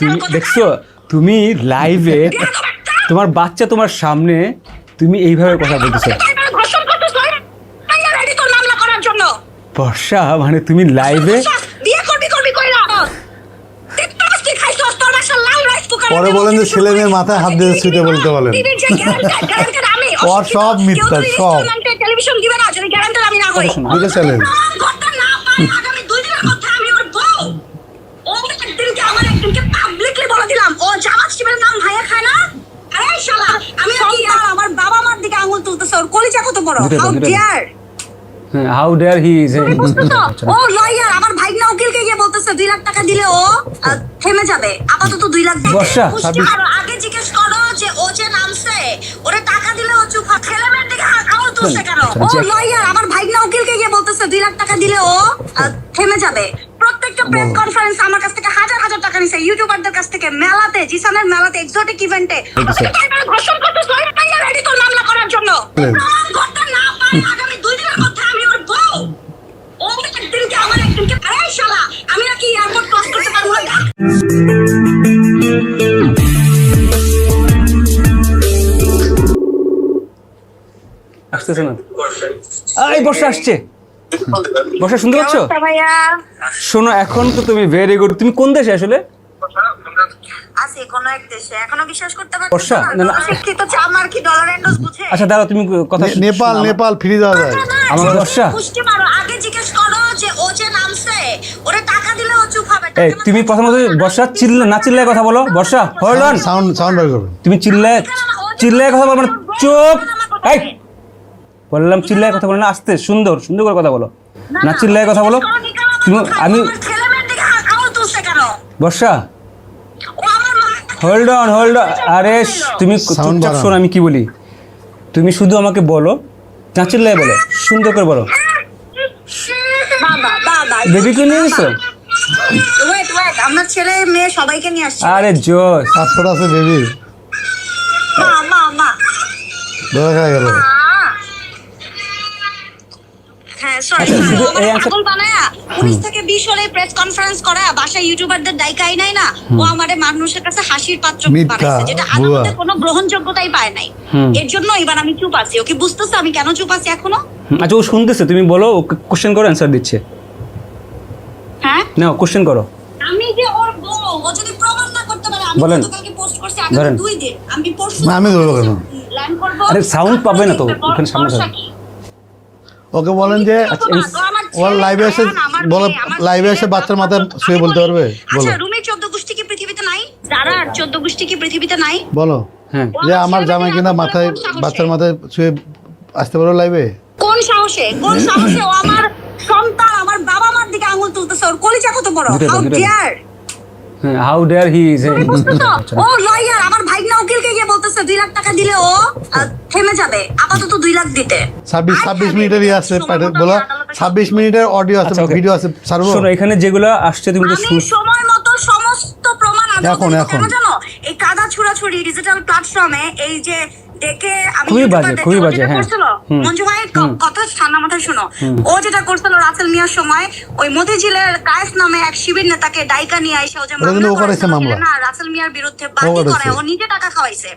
তুমি দেখছ তুমি লাইভে তোমার বাচ্চা তোমার সামনে তুমি এইভাবে কথা বলতেছো। বর্ষা মানে তুমি লাইভে পরে বলেন যে ছেলে মেয়ের মাথায় হাত দিয়ে ছুটে বলতে বলেন। ওর সব মিথ্যা, সব। টেলিভিশন দিবে না যদি গ্যারান্টার আমি না হই বুঝে চলেন ঘরটা না পাই আগামী দুই দিনের মধ্যে আমি ওর বউ ও একদিনকে আমার একদিনকে পাবলিকলি বলে দিলাম ও জামাত শিবের নাম ভাইয়া খায় না আরে শালা আমি কি আর আমার বাবা মার দিকে ওর কলিজা কত বড়? How dear how dare he is O lawyer আমার ভাইনা উকিলকে গিয়ে বলতেছে দুই লাখ টাকা দিলে ও থেমে যাবে। আপাতত দুই লাখ দিতে। বর্ষা, বুঝতে আগে জিজ্ঞেস করো যে ও যে নামছে ওরে টাকা দিলে ও চুপ। ছেলে মেয়ের দিকে আঙুল তুলছে কেন? ও লয়ার আমার ভাইনা উকিলকে গিয়ে বলতেছে দুই লাখ টাকা দিলে ও থেমে যাবে। প্রত্যেকটা প্রেস কনফারেন্স আমার কাছ থেকে হাজার হাজার টাকা নিছে। ইউটিউবারদের কাছ থেকে মেলাতে জিসানের মেলাতে এক্সোটিক ইভেন্টে ঘোষণ করতেছ আসতেছে না? এই বর্ষা আসছে। বর্ষা শুনতে পাচ্ছ? শোনো এখন তো তুমি ভেরি গুড তুমি কোন দেশে আসলে? আছে কোন এক দেশে। এখনও বিশ্বাস করতে পারছ বর্ষা, না, না। শিক্ষিত চামার কি ডলার এন্ডোস বুঝে? আচ্ছা দাঁড়াও তুমি কথা নেপাল নেপাল ফ্রি যায়। আমার বর্ষা? পুষ্টি মারো। আগে জিজ্ঞেস করো যে ও যে নামছে ওরে টাকা দিলে ও চুপ হবে। এই তুমি প্রথমত বর্ষা চিল্লা না চিল্লায় কথা বলো। Barsha hold on sound sound বার তুমি চিল্লায় চিল্লায় কথা বলো মানে চুপ। এই বললাম চিল্লায় কথা বলো না আস্তে সুন্দর সুন্দর করে কথা বলো। না চিল্লায় কথা বলো। তুমি আমি বর্ষা হোল্ড অন হোল্ড আরে তুমি চুপচাপ। শোনো আমি কি বলি? তুমি শুধু আমাকে বলো না বলো সুন্দর করে বলো। বাবা বাবা বেবিকে নিয়ে গেছো ওয়েট ওয়েট আমার ছেলে মেয়ে সবাইকে নিয়ে আসছে। আরে জোস পাসপোর্ট আছে বেবি মা মা মা। ধরে গেল মা। হ্যাঁ সরি আচ্ছা, শুধু এই answer- পাগল বানায়া উনিশ থেকে বিশ হলে প্রেস কনফারেন্স করা বাসায় ইউটিউবারদের দায়িকাই নাই না? ও আমাদের মানুষের কাছে হাসির পাত্র বানাইছে যেটা ভুয়া। কোনো গ্রহণযোগ্যতাই পায় নাই। এর জন্য এবার আমি চুপ আছি। ওকে বুঝতেছে আমি কেন চুপ আছি এখনও? আচ্ছা ও শুনতেছে। তুমি বলো কোশ্চেন করো অ্যান্সার দিচ্ছে। হ্যাঁ? না কোশ্চেন করো। আমি যে ওর বউ ও যদি প্রমাণ না করতে পারে আমি গতকালকে পোস্ট করছি আগামী দুই দিন। আমি পরশু আমি ধরবো কেন? আরে sound পাবে না তো, ওখানে সামনে? ওকে বলেন যে ওর লাইভে এসে আমার বলো লাইভে এসে বাচ্চার মাথায় শুয়ে বলতে পারবে? বলো। আচ্ছা রুমের চোদ্দ গোষ্ঠী কি পৃথিবীতে নাই? দাঁড়ার চোদ্দ গোষ্ঠী কি পৃথিবীতে নাই? বলো। হ্যাঁ। যে আমার জামাই কিনা মাথায় বাচ্চার মাথায় শুয়ে আসতে পারো লাইভে কোন সাহসে? কোন সাহসে? ও আমার সন্তান আমার বাবা মার দিকে আঙুল তুলতেছে ওর কলিজা কত বড়? হাউ। ডিয়ার হ্যাঁ হাউ ডেয়ার হি ইজ ও ভাইনা বলতেছে দুই লাখ টাকা দিলে ও থেমে যাবে। আপাতত দুই লাখ দিতে। ছাব্বিশ আচ্ছা, ছাব্বিশ মিনিটেরই মিনিটের আছে বলো। ছাব্বিশ মিনিটের অডিও আছে আচ্ছা, ভিডিও আছে ছাড়বো শোনো এখানে যেগুলো আসছে তুমি তো সময় মতো সমস্ত প্রমাণ এখন, এখন। জানো? এই কাদা ছুড়াছুড়ি ডিজিটাল প্ল্যাটফর্মে এই যে ডেকে আমি খুবই বাজে, খুবই বাজে, হ্যাঁ। মঞ্জু ভাই কথা ঠান্ডা মাথায় শোনো। ও যেটা করছিল রাসেল মিয়ার সময় ওই মতিঝিলের কায়েস নামে এক শিবির নেতাকে ডাইকা নিয়ে আইসা ও যে মামলা। না রাসেল মিয়ার বিরুদ্ধে করেছে। করে। ও নিজে টাকা খাওয়াইছে।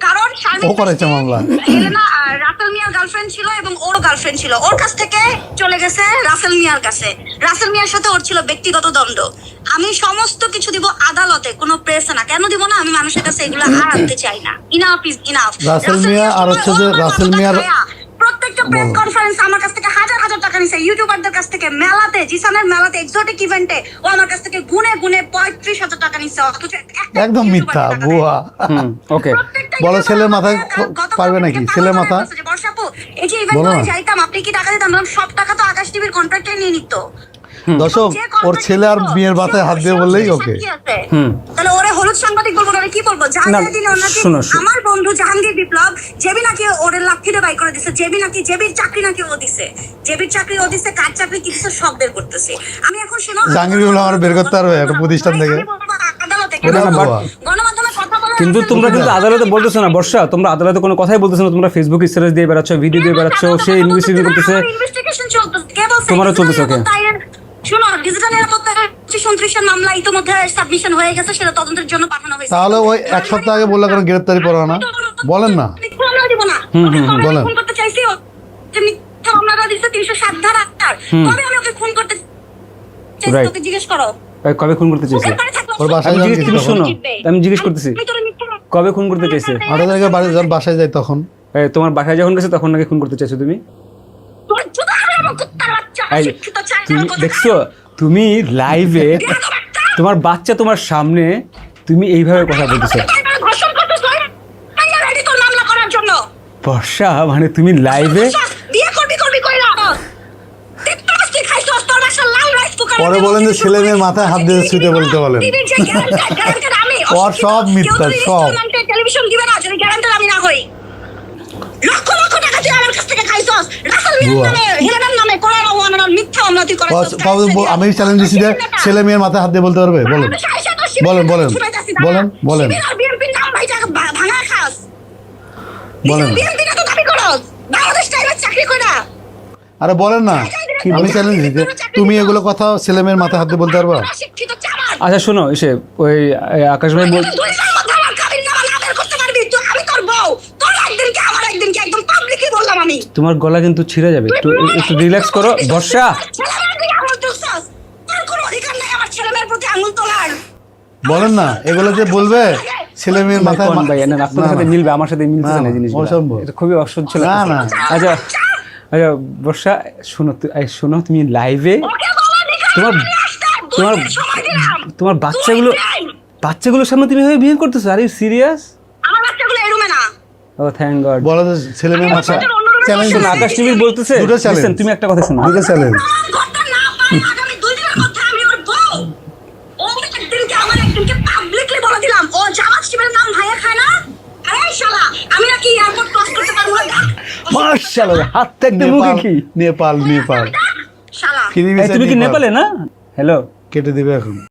কারণ ও করেছে মামলা। হেলেনা রাসেল মিয়ার গার্লফ্রেন্ড ছিল এবং ওর গার্লফ্রেন্ড ছিল। ওর কাছ থেকে চলে গেছে রাসেল মিয়ার কাছে। রাসেল মিয়ার সাথে ওর ছিল ব্যক্তিগত দ্বন্দ্ব। আমি সমস্ত কিছু দিব আদালতে কোনো প্রেসে না। কেন দিব না? আমি মানুষের কাছে এগুলো আর আনতে চাই না। Enough is enough Rasel Mia আর হচ্ছে যে রাসেল মিয়ার- প্রত্যেকটা প্রেস কনফারেন্স আমার কাছ থেকে হাজার হাজার টাকা নিছে ইউটিউবারদের কাছ থেকে মেলাতে জিসানের মেলাতে এক্সোটিক ইভেন্টে ও আমার কাছ থেকে গুনে গুনে পঁয়ত্রিশ হাজার টাকা নিছে অথচ একদম মিথ্যা ওকে বলো ক- গতকাল পারবে নাকি? পাগল মাথা? বর্ষাপু, এই যে না। যাইতাম, আপনি কি টাকা দিতাম? সব টাকা তো আকাশ টিভির কন্ট্রাক্টে নিয়ে নিত দর্শক ওর ছেলে আর বিয়ের মাথায় হাত দিয়ে বললেই ওকে হুম। তাহলে ওরে হলুদ সাংবাদিক বলব না, আমি কি বলব জাহাঙ্গীর দিলে ওর নাকি শোনো, শোনো। আমার বন্ধু জাহাঙ্গীর বিপ্লব জেবি নাকি ওরে লাক্ষিতে বাই করে দিছে জেবি নাকি জেবির চাকরি নাকি ও দিছে জেবির চাকরি ও দিছে কার চাকরি কি দিছে সব বের করতেছে আমি এখন শোনো জাহাঙ্গীর বিপ্লব আমার বের করতে পারবে একটা প্রতিষ্ঠান থেকে? আমি বলব আদালতে এটা কেন? ভুয়া। গণমাধ্যমে কথা কিন্তু তোমরা কিন্তু আদালতে বলতেছো না বর্ষা তোমরা আদালতে কোনো কথাই বলতেছো না তোমরা ফেসবুক স্ট্যাটাস দিয়ে বেড়াচ্ছ ভিডিও দিয়ে বেড়াচ্ছ সে ইনভেস্টিগেশন করতেছে চলতেছে তোমারও চলতেছে, আইনের- শোনো ডিজিটাল নিরাপত্তা আইনের হচ্ছে মামলা ইতিমধ্যে সাবমিশন হয়ে গেছে সেটা তদন্তের জন্য পাঠানো হয়েছে। তাহলে ওই এক সপ্তাহ আগে বললে কেন গ্রেপ্তারি পড়ো না। বলেন না। মামলা দিব বলেন। করতে চাইছি যে মিথ্যা দিচ্ছে তিনশো সাত ধারা। তবে আমি ওকে খুন করতে চাইছি তোকে জিজ্ঞেস করো। কবে খুন করতে চাইছে? ওর বাসায় আমি জিজ্ঞেস কি তুমি তখন? শোনো আমি জিজ্ঞেস করতেছি। মামলা- কবে খুন করতে চাইছে? আঠারো তারিখে বাড়ি যখন বাসায় যাই তখন। এই, তোমার বাসায় যখন গেছে তখন নাকি খুন করতে চাইছো তুমি? তোর বাচ্চা, তুমি দেখছ তুমি লাইভে তোমার বাচ্চা তোমার সামনে তুমি এইভাবে কথা বলতেছো জন্য। বর্ষা মানে তুমি লাইভে পরে বলেন যে ছেলে মেয়ের মাথায় হাত দিয়ে ছুটে বলতে বলেন। ওর সব মিথ্যা, সব। টেলিভিশন দিবে না, যদি guarantor আমি না হই। লক্ষ লক্ষ টাকা তুই আমার কাছ থেকে খাইছস। রাসেল। নামে, হেলেনের নামে, কোরআন ও আনার মিথ্যা মামলা তুই আমি চ্যালেঞ্জ দিচ্ছি যে ছেলে মেয়ের মাথায় হাত দিয়ে বলতে পারবে বলেন। বলেন, বলেন। বলেন, বলেন। বলেন। আরে বলেন না আমি চ্যালেঞ্জ দিচ্ছি যে তুমি এগুলো কথা ছেলে মেয়ের মাথায় হাত দিয়ে বলতে পারবা? আচ্ছা শোনো এসে ওই আকাশ ভাই বল দুই মাস মধ্যে আমার কাবিন নামা না বের করতে পারবি তুই আমি তোর বউ তোর একদিন কি আমার একদিন কি একদম পাবলিকই বললাম আমি তোমার গলা কিন্তু ছিঁড়ে যাবে। একটু একটু রিল্যাক্স করো বর্ষা। বলেন না এগুলো যে বলবে ছেলে মেয়ের মাথায় ভাই না আপনার সাথে মিলবে আমার সাথে মিলতেছে না, জিনিস অসম্ভব। এটা খুবই অসহ্য না, না। আচ্ছা আচ্ছা বর্ষা শোনো তু- এই, শোনো তুমি লাইভে তোমার- তোমার তোমার বাচ্চাগুলো বাচ্চাগুলোর সামনে তুমি এভাবে বিহেভ করতেছো? আর ইউ সিরিয়াস আমার বাচ্চাগুলো এই রুমে না। ও থ্যাংক গড বলো যে ছেলে মেয়ের মাথায় শোনো আকাশ টিভি বলতেছে দুটো তুমি একটা কথা শোনো। দুটো চ্যালেঞ্জ ঘরটা না পাই আগামী দুই দিনের মধ্যে আমি ওর বউ। ও একদিনকে আমার একদিনকে পাবলিকলি বলে দিলাম ও জামাত শিবের নাম ভাইয়া খায় না? আরে শালা আমি নাকি এয়ারপোর্ট ক্রস করতে পারব না মার্শাল্লাহ হাত মুখে কি? নেপাল নেপাল। তুমি কি নেপালে। না? হ্যালো কেটে দিবে এখন।